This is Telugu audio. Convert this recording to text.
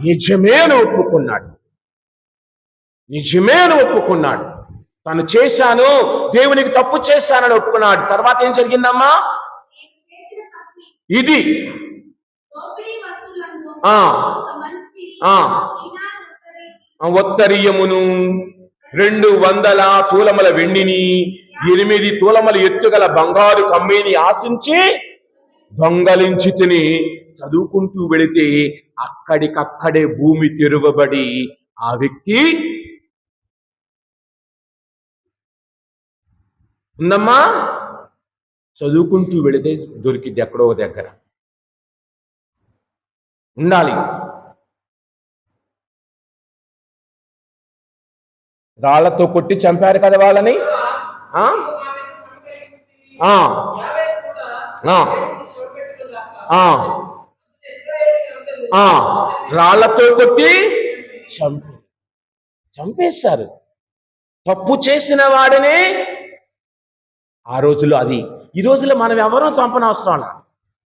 నిజమేను ఒప్పుకున్నాడు. నిజమేను ఒప్పుకున్నాడు. తను చేశాను దేవునికి తప్పు చేశానని ఒప్పుకున్నాడు. తర్వాత ఏం జరిగిందమ్మా? ఇది. ఒత్తరియమును ఆ. ఆ. రెండు వందల తూలముల వెండిని ఎనిమిది తూలముల ఎత్తుగల బంగారు కమ్మీని ఆశించి దొంగలించి తిని చదువుకుంటూ వెళితే అక్కడికక్కడే భూమి తెరువబడి ఆ వ్యక్తి ఉందమ్మా? చదువుకుంటూ వెళితే దొరికింది ఎక్కడో దగ్గర. ఉండాలి. రాళ్ళతో కొట్టి చంపారు కదా వాళ్ళని? ఆ? ఆ, రాళ్ళతో కొట్టి చంపి చంపేస్తారు. తప్పు చేసిన వాడినే ఆ రోజుల్లో అది. ఈ రోజుల్లో మనం ఎవరూ చంపనవసరం